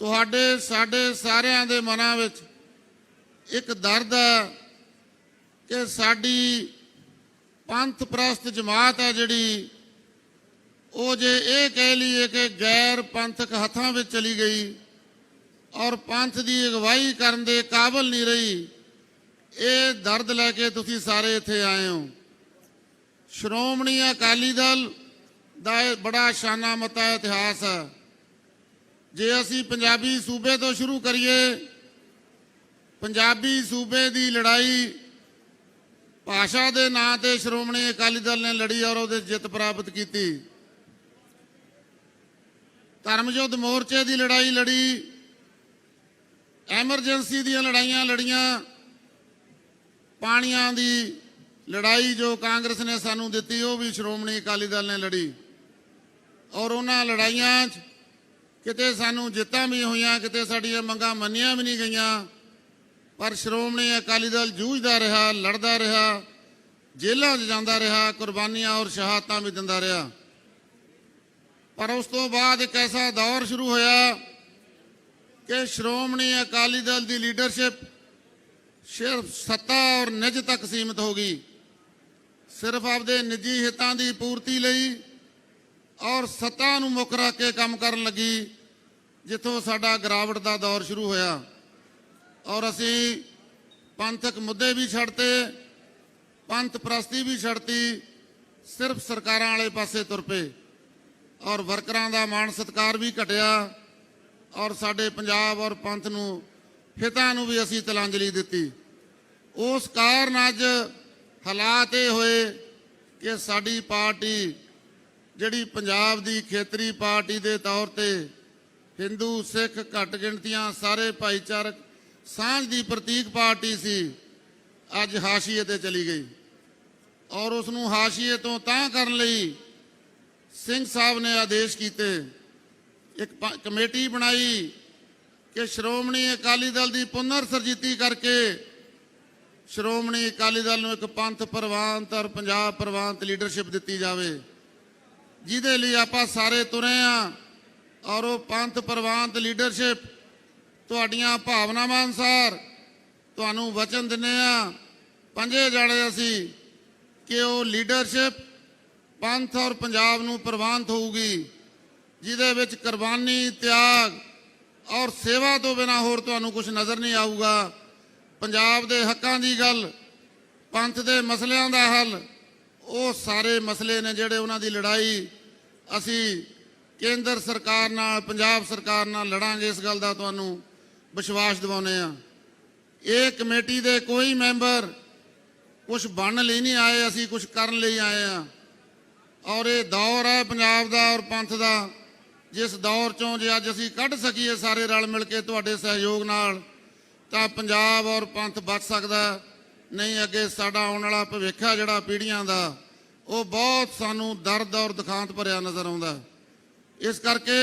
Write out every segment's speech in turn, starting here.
ਤੁਹਾਡੇ, ਸਾਡੇ ਸਾਰਿਆਂ ਦੇ ਮਨਾਂ ਵਿੱਚ ਇੱਕ ਦਰਦ ਹੈ ਕਿ ਸਾਡੀ ਪੰਥ ਪ੍ਰਸਤ ਜਮਾਤ ਹੈ ਜਿਹੜੀ, ਉਹ ਜੇ ਇਹ ਕਹਿ ਲਈਏ ਕਿ ਗੈਰ ਪੰਥਕ ਹੱਥਾਂ ਵਿੱਚ ਚਲੀ ਗਈ ਔਰ ਪੰਥ ਦੀ ਅਗਵਾਈ ਕਰਨ ਦੇ ਕਾਬਲ ਨਹੀਂ ਰਹੀ, ਇਹ ਦਰਦ ਲੈ ਕੇ ਤੁਸੀਂ ਸਾਰੇ ਇੱਥੇ ਆਏ ਹੋ। ਸ਼੍ਰੋਮਣੀ ਅਕਾਲੀ ਦਲ ਦਾ ਇਹ ਬੜਾ ਸ਼ਾਨਾ ਮਤਾ ਇਤਿਹਾਸ ਹੈ। ਜੇ ਅਸੀਂ ਪੰਜਾਬੀ ਸੂਬੇ ਤੋਂ ਸ਼ੁਰੂ ਕਰੀਏ, ਪੰਜਾਬੀ ਸੂਬੇ ਦੀ ਲੜਾਈ ਭਾਸ਼ਾ ਦੇ ਨਾਂ ਤੇ ਸ਼੍ਰੋਮਣੀ ਅਕਾਲੀ ਦਲ ਨੇ ਲੜੀ ਔਰ ਉਹਦੇ ਜਿੱਤ ਪ੍ਰਾਪਤ ਕੀਤੀ। ਧਰਮ ਯੁੱਧ ਮੋਰਚੇ ਦੀ ਲੜਾਈ ਲੜੀ, ਐਮਰਜੈਂਸੀ ਦੀਆਂ ਲੜਾਈਆਂ ਲੜੀਆਂ, ਪਾਣੀਆਂ ਦੀ ਲੜਾਈ ਜੋ ਕਾਂਗਰਸ ਨੇ ਸਾਨੂੰ ਦਿੱਤੀ, ਉਹ ਵੀ ਸ਼੍ਰੋਮਣੀ ਅਕਾਲੀ ਦਲ ਨੇ ਲੜੀ। ਔਰ ਉਹਨਾਂ ਲੜਾਈਆਂ 'ਚ ਕਿਤੇ ਸਾਨੂੰ ਜਿੱਤਾਂ ਵੀ ਹੋਈਆਂ, ਕਿਤੇ ਸਾਡੀਆਂ ਮੰਗਾਂ ਮੰਨੀਆਂ ਵੀ ਨਹੀਂ ਗਈਆਂ। ਪਰ ਸ਼੍ਰੋਮਣੀ ਅਕਾਲੀ ਦਲ ਜੂਝਦਾ ਰਿਹਾ, ਲੜਦਾ ਰਿਹਾ, ਜੇਲ੍ਹਾਂ 'ਚ ਜਾਂਦਾ ਰਿਹਾ, ਕੁਰਬਾਨੀਆਂ ਔਰ ਸ਼ਹਾਦਤਾਂ ਵੀ ਦਿੰਦਾ ਰਿਹਾ। ਪਰ ਉਸ ਤੋਂ ਬਾਅਦ ਇੱਕ ਐਸਾ ਦੌਰ ਸ਼ੁਰੂ ਹੋਇਆ ਕਿ ਸ਼੍ਰੋਮਣੀ ਅਕਾਲੀ ਦਲ ਦੀ ਲੀਡਰਸ਼ਿਪ ਸਿਰਫ ਸੱਤਾ ਔਰ ਨਿੱਜ ਤੱਕ ਸੀਮਿਤ ਹੋ ਗਈ। ਸਿਰਫ ਆਪਦੇ ਨਿੱਜੀ ਹਿੱਤਾਂ ਦੀ ਪੂਰਤੀ ਲਈ ਔਰ ਸੱਤਾ ਨੂੰ ਮੁੱਖ ਰੱਖ ਕੇ ਕੰਮ ਕਰਨ ਲੱਗੀ, ਜਿੱਥੋਂ ਸਾਡਾ ਗਿਰਾਵਟ ਦਾ ਦੌਰ ਸ਼ੁਰੂ ਹੋਇਆ। ਔਰ ਅਸੀਂ ਪੰਥਕ ਮੁੱਦੇ ਵੀ ਛੱਡਤੇ, ਪੰਥ ਪ੍ਰਸਤੀ ਵੀ ਛੱਡਤੀ, ਸਿਰਫ ਸਰਕਾਰਾਂ ਵਾਲੇ ਪਾਸੇ ਤੁਰ ਪਏ। ਔਰ ਵਰਕਰਾਂ ਦਾ ਮਾਣ ਸਤਕਾਰ ਵੀ ਘਟਿਆ, ਔਰ ਸਾਡੇ ਪੰਜਾਬ ਔਰ ਪੰਥ ਨੂੰ, ਹਿਤਾਂ ਨੂੰ ਵੀ ਅਸੀਂ ਤਲਾਂਜਲੀ ਦਿੱਤੀ। ਉਸ ਕਾਰਨ ਅੱਜ ਹਾਲਾਤ ਇਹ ਹੋਏ ਕਿ ਸਾਡੀ ਪਾਰਟੀ ਜਿਹੜੀ ਪੰਜਾਬ ਦੀ ਖੇਤਰੀ ਪਾਰਟੀ ਦੇ ਤੌਰ ਤੇ ਹਿੰਦੂ, ਸਿੱਖ, ਘੱਟ ਗਿਣਤੀਆਂ ਸਾਰੇ ਭਾਈਚਾਰਕ ਸਾਂਝ ਦੀ ਪ੍ਰਤੀਕ ਪਾਰਟੀ ਸੀ, ਅੱਜ ਹਾਸ਼ੀਏ ਤੇ ਚਲੀ ਗਈ। ਔਰ ਉਸ ਨੂੰ ਹਾਸ਼ੀਏ ਤੋਂ ਤਾਂ ਕਰਨ ਲਈ ਸਿੰਘ ਸਾਹਿਬ ਨੇ ਆਦੇਸ਼ ਕੀਤੇ। ਇੱਕ ਕਮੇਟੀ ਬਣਾਈ ਕਿ ਸ਼੍ਰੋਮਣੀ ਅਕਾਲੀ ਦਲ ਦੀ ਪੁਨਰ ਸਰਜੀਤੀ ਕਰਕੇ ਸ਼੍ਰੋਮਣੀ ਅਕਾਲੀ ਦਲ ਨੂੰ ਇੱਕ ਪੰਥ ਪ੍ਰਵਾਨਤ ਔਰ ਪੰਜਾਬ ਪ੍ਰਵਾਨਤ ਲੀਡਰਸ਼ਿਪ ਦਿੱਤੀ ਜਾਵੇ। ਜਿਹਦੇ ਲਈ ਆਪਾਂ ਸਾਰੇ ਤੁਰੇ ਆ ਔਰ ਉਹ ਪੰਥ ਪ੍ਰਵਾਨਤ ਲੀਡਰਸ਼ਿਪ ਤੁਹਾਡੀਆਂ ਭਾਵਨਾਵਾਂ ਅਨੁਸਾਰ ਤੁਹਾਨੂੰ ਵਚਨ ਦਿੰਨੇ ਆ। ਪੰਜੇ ਜਾਣੇ ਅਸੀਂ ਕਿ ਉਹ ਲੀਡਰਸ਼ਿਪ ਪੰਥ ਔਰ ਪੰਜਾਬ ਨੂੰ ਪ੍ਰਵਾਨਤ ਹੋਊਗੀ, ਜਿਹਦੇ ਵਿੱਚ ਕੁਰਬਾਨੀ, ਤਿਆਗ ਔਰ ਸੇਵਾ ਤੋਂ ਬਿਨਾ ਹੋਰ ਤੁਹਾਨੂੰ ਕੁਝ ਨਜ਼ਰ ਨਹੀਂ ਆਊਗਾ। ਪੰਜਾਬ ਦੇ ਹੱਕਾਂ ਦੀ ਗੱਲ, ਪੰਥ ਦੇ ਮਸਲਿਆਂ ਦਾ ਹੱਲ ਉਹ ਸਾਰੇ ਮਸਲੇ ਨੇ ਜਿਹੜੇ ਉਹਨਾਂ ਦੀ ਲੜਾਈ, ਅਸੀਂ ਕੇਂਦਰ ਸਰਕਾਰ ਨਾਲ, ਪੰਜਾਬ ਸਰਕਾਰ ਨਾਲ ਲੜਾਂਗੇ ਇਸ ਗੱਲ ਦਾ ਤੁਹਾਨੂੰ ਵਿਸ਼ਵਾਸ ਦਿਵਾਉਂਦੇ ਆ ਇਹ ਕਮੇਟੀ ਦੇ ਕੋਈ ਮੈਂਬਰ ਕੁਝ ਬਣਨ ਲਈ ਨਹੀਂ ਆਏ, ਅਸੀਂ ਕੁਝ ਕਰਨ ਲਈ ਆਏ ਆ ਔਰ ਇਹ ਦੌਰ ਹੈ ਪੰਜਾਬ ਦਾ ਔਰ ਪੰਥ ਦਾ, ਜਿਸ ਦੌਰ ਚੋਂ ਜੇ ਅੱਜ ਅਸੀਂ ਕੱਢ ਸਕੀਏ ਸਾਰੇ ਰਲ ਮਿਲ ਕੇ ਤੁਹਾਡੇ ਸਹਿਯੋਗ ਨਾਲ, ਤਾਂ ਪੰਜਾਬ ਔਰ ਪੰਥ ਬਚ ਸਕਦਾ। ਨਹੀਂ, ਅੱਗੇ ਸਾਡਾ ਆਉਣ ਵਾਲਾ ਭਵਿੱਖ ਹੈ ਜਿਹੜਾ ਪੀੜ੍ਹੀਆਂ ਦਾ, ਉਹ ਬਹੁਤ ਸਾਨੂੰ ਦਰਦ ਔਰ ਦੁਖਾਂਤ ਭਰਿਆ ਨਜ਼ਰ ਆਉਂਦਾ ਇਸ ਕਰਕੇ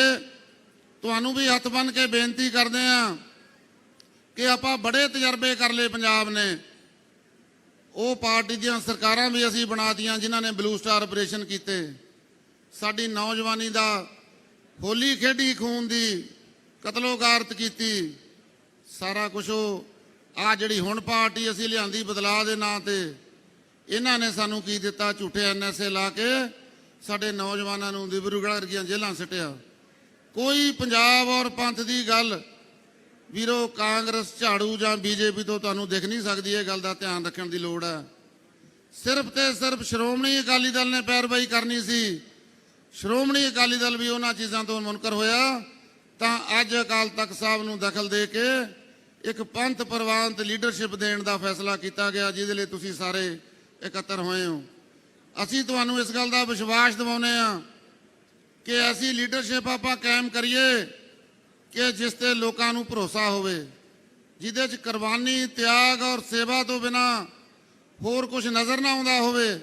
ਤੁਹਾਨੂੰ ਵੀ ਹੱਥ ਬੰਨ ਕੇ ਬੇਨਤੀ ਕਰਦੇ ਆ ਕਿ ਆਪਾਂ ਬੜੇ ਤਜਰਬੇ ਕਰ ਲਏ ਪੰਜਾਬ ਨੇ। ਉਹ ਪਾਰਟੀ ਦੀਆਂ ਸਰਕਾਰਾਂ ਵੀ ਅਸੀਂ ਬਣਾਤੀਆਂ ਜਿਨ੍ਹਾਂ ਨੇ ਬਲੂ ਸਟਾਰ ਆਪਰੇਸ਼ਨ ਕੀਤੇ। ਸਾਡੀ ਨੌਜਵਾਨੀ ਦਾ ਹੋਲੀ ਖੇਡੀ ਖੂਨ ਦੀ ਕਤਲੋਗਾਰਤ ਕੀਤੀ। ਸਾਰਾ ਕੁਝ ਉਹ ਆ ਜਿਹੜੀ ਹੁਣ ਪਾਰਟੀ ਅਸੀਂ ਲਿਆਂਦੀ ਬਦਲਾਅ ਦੇ ਨਾਂ ਤੇ, ਇਹਨਾਂ ਨੇ ਸਾਨੂੰ ਕੀ ਦਿੱਤਾ? ਝੂਠੇ ਐਨਐਸਏ ਲਾ ਕੇ ਸਾਡੇ ਨੌਜਵਾਨਾਂ ਨੂੰ ਦਿਬਰੂਗੜ੍ਹ ਵਰਗੀਆਂ ਜੇਲ੍ਹਾਂ ਸਿੱਟਿਆ। ਕੋਈ ਪੰਜਾਬ ਔਰ ਪੰਥ ਦੀ ਗੱਲ ਵੀਰੋ, ਕਾਂਗਰਸ, ਝਾੜੂ ਜਾਂ ਬੀਜੇਪੀ ਤੋਂ ਤੁਹਾਨੂੰ ਦਿਖ ਨਹੀਂ ਸਕਦੀ, ਇਹ ਗੱਲ ਦਾ ਧਿਆਨ ਰੱਖਣ ਦੀ ਲੋੜ ਹੈ। ਸਿਰਫ ਤੇ ਸਿਰਫ ਸ਼੍ਰੋਮਣੀ ਅਕਾਲੀ ਦਲ ਨੇ ਪੈਰਵਾਈ ਕਰਨੀ ਸੀ। ਸ਼੍ਰੋਮਣੀ ਅਕਾਲੀ ਦਲ ਵੀ ਉਹਨਾਂ ਚੀਜ਼ਾਂ ਤੋਂ ਮੁਨਕਰ ਹੋਇਆ। ਤਾਂ ਅੱਜ ਅਕਾਲ ਤਖਤ ਸਾਹਿਬ ਨੂੰ ਦਖਲ ਦੇ ਕੇ ਇੱਕ ਪੰਥ ਪ੍ਰਵਾਨਤ ਲੀਡਰਸ਼ਿਪ ਦੇਣ ਦਾ ਫੈਸਲਾ ਕੀਤਾ ਗਿਆ, ਜਿਹਦੇ ਲਈ ਤੁਸੀਂ ਸਾਰੇ ਇਕੱਤਰ ਹੋਏ ਹੋ। ਅਸੀਂ ਤੁਹਾਨੂੰ ਇਸ ਗੱਲ ਦਾ ਵਿਸ਼ਵਾਸ ਦਿਵਾਉਂਦੇ ਆ ਕਿ ਐਸੀ ਲੀਡਰਸ਼ਿਪ ਆਪਾਂ ਕਾਇਮ ਕਰੀਏ ਕਿ ਜਿਸ ਤੇ ਲੋਕਾਂ ਨੂੰ ਭਰੋਸਾ ਹੋਵੇ, ਜਿਹਦੇ 'ਚ ਕੁਰਬਾਨੀ, ਤਿਆਗ ਔਰ ਸੇਵਾ ਤੋਂ ਬਿਨਾ ਹੋਰ ਕੁਝ ਨਜ਼ਰ ਨਾ ਆਉਂਦਾ ਹੋਵੇ।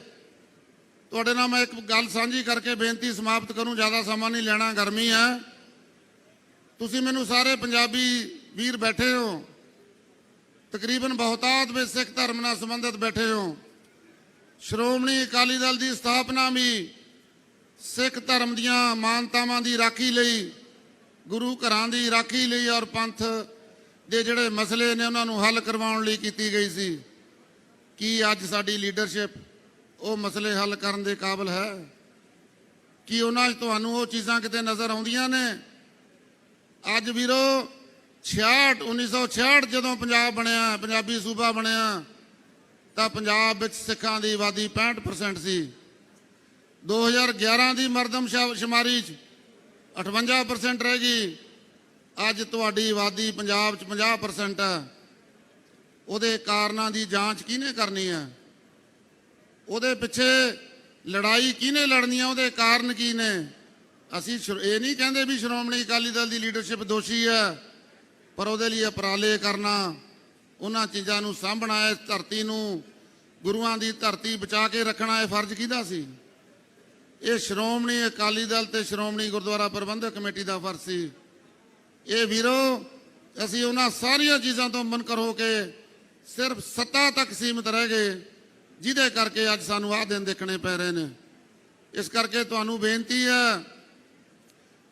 ਤੁਹਾਡੇ ਨਾਲ ਮੈਂ ਇੱਕ ਗੱਲ ਸਾਂਝੀ ਕਰਕੇ ਬੇਨਤੀ ਸਮਾਪਤ ਕਰੂੰ, ਜ਼ਿਆਦਾ ਸਮਾਂ ਨਹੀਂ ਲੈਣਾ, ਗਰਮੀ ਹੈ। ਤੁਸੀਂ ਮੈਨੂੰ ਸਾਰੇ ਪੰਜਾਬੀ ਵੀਰ ਬੈਠੇ ਹੋ ਤਕਰੀਬਨ ਬਹੁਤਾਤ ਵਿੱਚ ਸਿੱਖ ਧਰਮ ਨਾਲ ਸੰਬੰਧਿਤ ਬੈਠੇ ਹੋ। ਸ਼੍ਰੋਮਣੀ ਅਕਾਲੀ ਦਲ ਦੀ ਸਥਾਪਨਾ ਵੀ ਸਿੱਖ ਧਰਮ ਦੀਆਂ ਮਾਨਤਾਵਾਂ ਦੀ ਰਾਖੀ ਲਈ, ਗੁਰੂ ਘਰਾਂ ਦੀ ਰਾਖੀ ਲਈ ਔਰ ਪੰਥ ਦੇ ਜਿਹੜੇ ਮਸਲੇ ਨੇ ਉਹਨਾਂ ਨੂੰ ਹੱਲ ਕਰਵਾਉਣ ਲਈ ਕੀਤੀ ਗਈ ਸੀ। ਕੀ ਅੱਜ ਸਾਡੀ ਲੀਡਰਸ਼ਿਪ ਉਹ ਮਸਲੇ ਹੱਲ ਕਰਨ ਦੇ ਕਾਬਿਲ ਹੈ? ਕੀ ਉਹਨਾਂ 'ਚ ਤੁਹਾਨੂੰ ਉਹ ਚੀਜ਼ਾਂ ਕਿਤੇ ਨਜ਼ਰ ਆਉਂਦੀਆਂ ਨੇ? ਅੱਜ ਵੀਰੋ 66 1966 ਜਦੋਂ ਪੰਜਾਬ ਬਣਿਆ, ਪੰਜਾਬੀ ਸੂਬਾ ਬਣਿਆ, ਤਾਂ ਪੰਜਾਬ ਵਿੱਚ ਸਿੱਖਾਂ ਦੀ ਆਬਾਦੀ 65% ਸੀ। 2011 ਦੀ ਮਰਦਮ ਸ਼ੁਮਾਰੀ 'ਚ 58% ਰਹਿ ਗਈ। ਅੱਜ ਤੁਹਾਡੀ ਆਬਾਦੀ ਪੰਜਾਬ 'ਚ 50% ਹੈ ਉਹਦੇ ਕਾਰਨਾਂ ਦੀ ਜਾਂਚ ਕਿਹਨੇ ਕਰਨੀ ਹੈ ਉਹਦੇ ਪਿੱਛੇ ਲੜਾਈ ਕਿਹਨੇ ਲੜਨੀ ਹੈ ਉਹਦੇ ਕਾਰਨ ਕੀ ਨੇ? ਅਸੀਂ ਸ਼੍ਰੋ- ਇਹ ਨਹੀਂ ਕਹਿੰਦੇ ਵੀ ਸ਼੍ਰੋਮਣੀ ਅਕਾਲੀ ਦਲ ਦੀ ਲੀਡਰਸ਼ਿਪ ਦੋਸ਼ੀ ਹੈ ਪਰ ਉਹਦੇ ਲਈ ਉਪਰਾਲੇ ਕਰਨਾ, ਉਹਨਾਂ ਚੀਜ਼ਾਂ ਨੂੰ ਸਾਂਭਣਾ, ਇਸ ਧਰਤੀ ਨੂੰ ਗੁਰੂਆਂ ਦੀ ਧਰਤੀ ਬਚਾ ਕੇ ਰੱਖਣਾ, ਇਹ ਫਰਜ਼ ਕਿਹਦਾ ਸੀ? ਇਹ ਸ਼੍ਰੋਮਣੀ ਅਕਾਲੀ ਦਲ ਤੇ ਸ਼੍ਰੋਮਣੀ ਗੁਰਦੁਆਰਾ ਪ੍ਰਬੰਧਕ ਕਮੇਟੀ ਦਾ ਫਰਜ਼ ਸੀ। ਇਹ ਵੀਰੋ, ਅਸੀਂ ਉਹਨਾਂ ਸਾਰੀਆਂ ਚੀਜ਼ਾਂ ਤੋਂ ਮਨਕਰ ਹੋ ਕੇ ਸਿਰਫ ਸੱਤਾ ਤੱਕ ਸੀਮਿਤ ਰਹਿ ਗਏ, ਜਿਹਦੇ ਕਰਕੇ ਅੱਜ ਸਾਨੂੰ ਆਹ ਦਿਨ ਦੇਖਣੇ ਪੈ ਰਹੇ ਨੇ। ਇਸ ਕਰਕੇ ਤੁਹਾਨੂੰ ਬੇਨਤੀ ਹੈ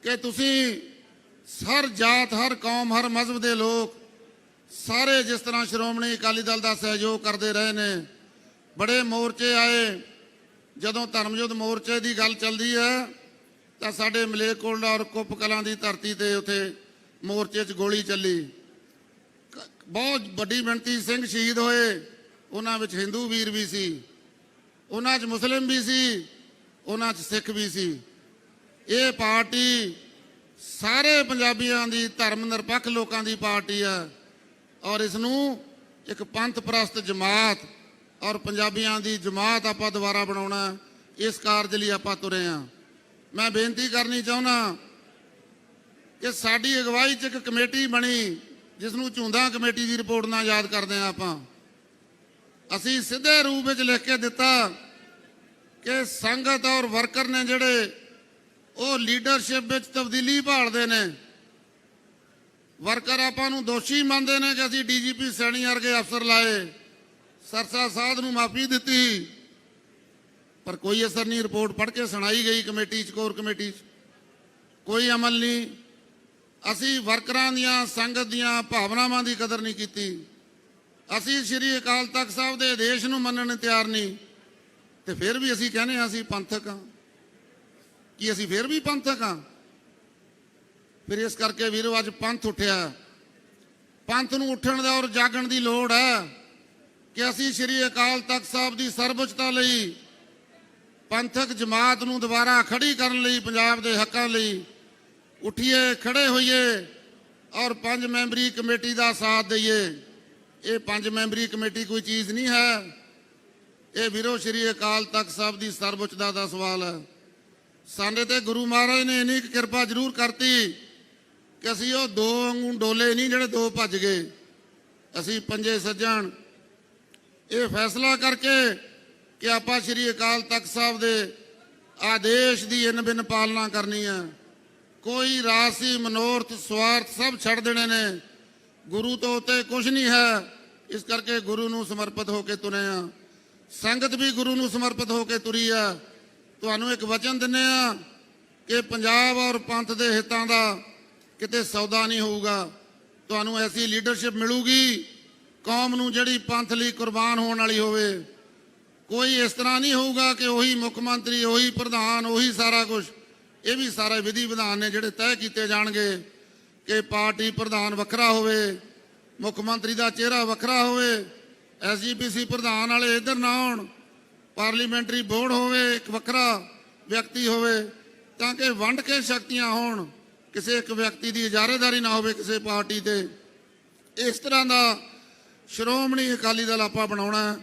ਕਿ ਤੁਸੀਂ ਹਰ ਜਾਤ, ਹਰ ਕੌਮ, ਹਰ ਮਜ਼ਹਬ ਦੇ ਲੋਕ ਸਾਰੇ ਜਿਸ ਤਰ੍ਹਾਂ ਸ਼੍ਰੋਮਣੀ ਅਕਾਲੀ ਦਲ ਦਾ ਸਹਿਯੋਗ ਕਰਦੇ ਰਹੇ ਨੇ, ਬੜੇ ਮੋਰਚੇ ਆਏ। ਜਦੋਂ ਧਰਮਯੁੱਧ ਮੋਰਚੇ ਦੀ ਗੱਲ ਚੱਲਦੀ ਹੈ, ਤਾਂ ਸਾਡੇ ਮਲੇਕੋਟਲਾ ਔਰ ਕੁੱਪ ਕਲਾਂ ਦੀ ਧਰਤੀ ਤੇ ਉਥੇ ਮੋਰਚੇ 'ਚ ਗੋਲੀ ਚੱਲੀ। ਕ- ਬਹੁਤ ਵੱਡੀ ਗਿਣਤੀ ਸਿੰਘ ਸ਼ਹੀਦ ਹੋਏ। ਉਹਨਾਂ ਵਿੱਚ ਹਿੰਦੂ ਵੀਰ ਵੀ ਸੀ। ਉਹਨਾਂ 'ਚ ਮੁਸਲਿਮ ਵੀ ਸੀ। ਉਹਨਾਂ 'ਚ ਸਿੱਖ ਵੀ ਸੀ। ਇਹ ਪਾਰਟੀ ਸਾਰੇ ਪੰਜਾਬੀਆਂ ਦੀ ਧਰਮ ਨਿਰਪੱਖ ਲੋਕਾਂ ਦੀ ਪਾਰਟੀ ਹੈ ਔਰ ਇਸ ਨੂੰ ਇੱਕ ਪੰਥ ਪ੍ਰਸਤ ਜਮਾਤ ਔਰ ਪੰਜਾਬੀਆਂ ਦੀ ਜਮਾਤ ਆਪਾਂ ਦੁਬਾਰਾ ਬਣਾਉਣਾ ਇਸ ਕਾਰਜ ਲਈ ਆਪਾਂ ਤੁਰੇ ਹਾਂ ਮੈਂ ਬੇਨਤੀ ਕਰਨੀ ਚਾਹੁੰਦਾ ਕਿ ਸਾਡੀ ਅਗਵਾਈ 'ਚ ਇੱਕ ਕਮੇਟੀ ਬਣੀ, ਜਿਸ ਨੂੰ ਝੁੰਦਾ ਕਮੇਟੀ ਦੀ ਰਿਪੋਰਟ ਨਾਲ ਯਾਦ ਕਰਦੇ ਹਾਂ ਆਪਾਂ। ਅਸੀਂ ਸਿੱਧੇ ਰੂਪ ਵਿੱਚ ਲਿਖ ਕੇ ਦਿੱਤਾ ਕਿ ਸੰਗਤ ਔਰ ਵਰਕਰ ਨੇ ਜਿਹੜੇ ਉਹ ਲੀਡਰਸ਼ਿਪ ਵਿੱਚ ਤਬਦੀਲੀ ਭਾਲਦੇ ਨੇ। ਵਰਕਰ ਆਪਾਂ ਨੂੰ ਦੋਸ਼ੀ ਮੰਨਦੇ ਨੇ ਕਿ ਅਸੀਂ ਡੀਜੀਪੀ ਸੈਣੀ ਵਰਗੇ ਅਫਸਰ ਲਾਏ। ਸਰਸਾ ਸਾਧ ਨੂੰ ਮਾਫੀ ਦਿੱਤੀ। ਪਰ ਕੋਈ ਅਸਰ ਨਹੀਂ, ਰਿਪੋਰਟ ਪੜ੍ਹ ਕੇ ਸੁਣਾਈ ਗਈ ਕਮੇਟੀ ਚ, ਕੋਰ ਕਮੇਟੀ ਚ। ਕੋਈ ਅਮਲ ਨਹੀਂ। ਅਸੀਂ ਵਰਕਰਾਂ ਦੀਆਂ, ਸੰਗਤ ਦੀਆਂ ਭਾਵਨਾਵਾਂ ਦੀ ਕਦਰ ਨਹੀਂ ਕੀਤੀ। ਅਸੀਂ ਸ੍ਰੀ ਅਕਾਲ ਤਖਤ ਸਾਹਿਬ ਦੇ ਆਦੇਸ਼ ਨੂੰ ਮੰਨਣ ਨੂੰ ਤਿਆਰ ਨਹੀਂ। ਤੇ ਫਿਰ ਵੀ ਅਸੀਂ ਕਹਿੰਦੇ ਹਾਂ ਅਸੀਂ ਪੰਥਕ ਹਾਂ। ਕਿ ਅਸੀਂ ਫਿਰ ਵੀ ਪੰਥਕ ਹਾਂ? ਫਿਰ ਇਸ ਕਰਕੇ ਵੀਰੋ, ਅੱਜ ਪੰਥ ਉੱਠਿਆ। ਪੰਥ ਨੂੰ ਉੱਠਣ ਦਾ ਔਰ ਜਾਗਣ ਦੀ ਲੋੜ ਹੈ ਕਿ ਅਸੀਂ ਸ੍ਰੀ ਅਕਾਲ ਤਖਤ ਸਾਹਿਬ ਦੀ ਸਰਵਉੱਚਤਾ ਲਈ ਪੰਥਕ ਜਮਾਤ ਨੂੰ ਦੁਬਾਰਾ ਖੜੀ ਕਰਨ ਲਈ, ਪੰਜਾਬ ਦੇ ਹੱਕਾਂ ਲਈ ਉੱਠੀਏ ਖੜੇ ਹੋਈਏ ਔਰ ਪੰਜ ਮੈਂਬਰੀ ਕਮੇਟੀ ਦਾ ਸਾਥ ਦਈਏ। ਇਹ ਪੰਜ ਮੈਂਬਰੀ ਕਮੇਟੀ ਕੋਈ ਚੀਜ਼ ਨਹੀਂ ਹੈ। ਇਹ ਵੀਰੋ, ਸ੍ਰੀ ਅਕਾਲ ਤਖਤ ਸਾਹਿਬ ਦੀ ਸਰਵਉੱਚਤਾ ਦਾ ਸਵਾਲ ਹੈ। ਸਾਡੇ ਤੇ ਗੁਰੂ ਮਹਾਰਾਜ ਨੇ ਇੰਨੀ ਕੁ ਕਿਰਪਾ ਜ਼ਰੂਰ ਕਰਤੀ ਕਿ ਅਸੀਂ ਉਹ ਦੋ ਵਾਂਗੂ ਡੋਲੇ ਨਹੀਂ ਜਿਹੜੇ ਦੋ ਭੱਜ ਗਏ। ਅਸੀਂ ਪੰਜੇ ਸੱਜਣ। ਇਹ ਫੈਸਲਾ ਕਰਕੇ ਕਿ ਆਪਾਂ ਸ੍ਰੀ ਅਕਾਲ ਤਖਤ ਸਾਹਿਬ ਦੇ ਆਦੇਸ਼ ਦੀ ਇਨ ਬਿਨ ਪਾਲਣਾ ਕਰਨੀ ਹੈ। ਕੋਈ ਰਾਸੀ, ਮਨੋਰਥ, ਸਵਾਰਥ ਸਭ ਛੱਡ ਦੇਣੇ ਨੇ। ਗੁਰੂ ਤੋਂ ਉਤੇ ਕੁਝ ਨਹੀਂ ਹੈ। ਇਸ ਕਰਕੇ ਗੁਰੂ ਨੂੰ ਸਮਰਪਿਤ ਹੋ ਕੇ ਤੁਰੇ ਆ ਸੰਗਤ ਵੀ ਗੁਰੂ ਨੂੰ ਸਮਰਪਿਤ ਹੋ ਕੇ ਤੁਰੀ ਆ ਤੁਹਾਨੂੰ ਇੱਕ ਵਚਨ ਦਿੰਨੇ ਆ ਕਿ ਪੰਜਾਬ ਔਰ ਪੰਥ ਦੇ ਹਿੱਤਾਂ ਦਾ ਕਿਤੇ ਸੌਦਾ ਨਹੀਂ ਹੋਊਗਾ। ਤੁਹਾਨੂੰ ਐਸੀ ਲੀਡਰਸ਼ਿਪ ਮਿਲੂਗੀ, ਕੌਮ ਨੂੰ ਜਿਹੜੀ ਪੰਥ ਲਈ ਕੁਰਬਾਨ ਹੋਣ ਵਾਲੀ ਹੋਵੇ। ਕੋਈ ਇਸ ਤਰ੍ਹਾਂ ਨਹੀਂ ਹੋਊਗਾ ਕਿ ਉਹੀ ਮੁੱਖ ਮੰਤਰੀ, ਉਹੀ ਪ੍ਰਧਾਨ, ਉਹੀ ਸਾਰਾ ਕੁਝ ਇਹ ਵੀ ਸਾਰੇ ਵਿਧੀ ਵਿਧਾਨ ਨੇ ਜਿਹੜੇ ਤੈਅ ਕੀਤੇ ਜਾਣਗੇ ਕਿ ਪਾਰਟੀ ਪ੍ਰਧਾਨ ਵੱਖਰਾ ਹੋਵੇ, ਮੁੱਖ ਮੰਤਰੀ ਦਾ ਚਿਹਰਾ ਵੱਖਰਾ ਹੋਵੇ ਐਸਜੀਪੀਸੀ ਪ੍ਰਧਾਨ ਵਾਲੇ ਇੱਧਰ ਨਾ ਆਉਣ। ਪਾਰਲੀਮੈਂਟਰੀ ਬੋਰਡ ਹੋਵੇ, ਇੱਕ ਵੱਖਰਾ ਵਿਅਕਤੀ ਹੋਵੇ, ਤਾਂ ਕਿ ਵੰਡ ਕੇ ਸ਼ਕਤੀਆਂ ਹੋਣ, ਕਿਸੇ ਇੱਕ ਵਿਅਕਤੀ ਦੀ ਇਜਾਰੇਦਾਰੀ ਨਾ ਹੋਵੇ ਕਿਸੇ ਪਾਰਟੀ ਤੇ। ਇਸ ਤਰ੍ਹਾਂ ਦਾ ਸ਼੍ਰੋਮਣੀ ਅਕਾਲੀ ਦਲ ਆਪਾਂ ਬਣਾਉਣਾ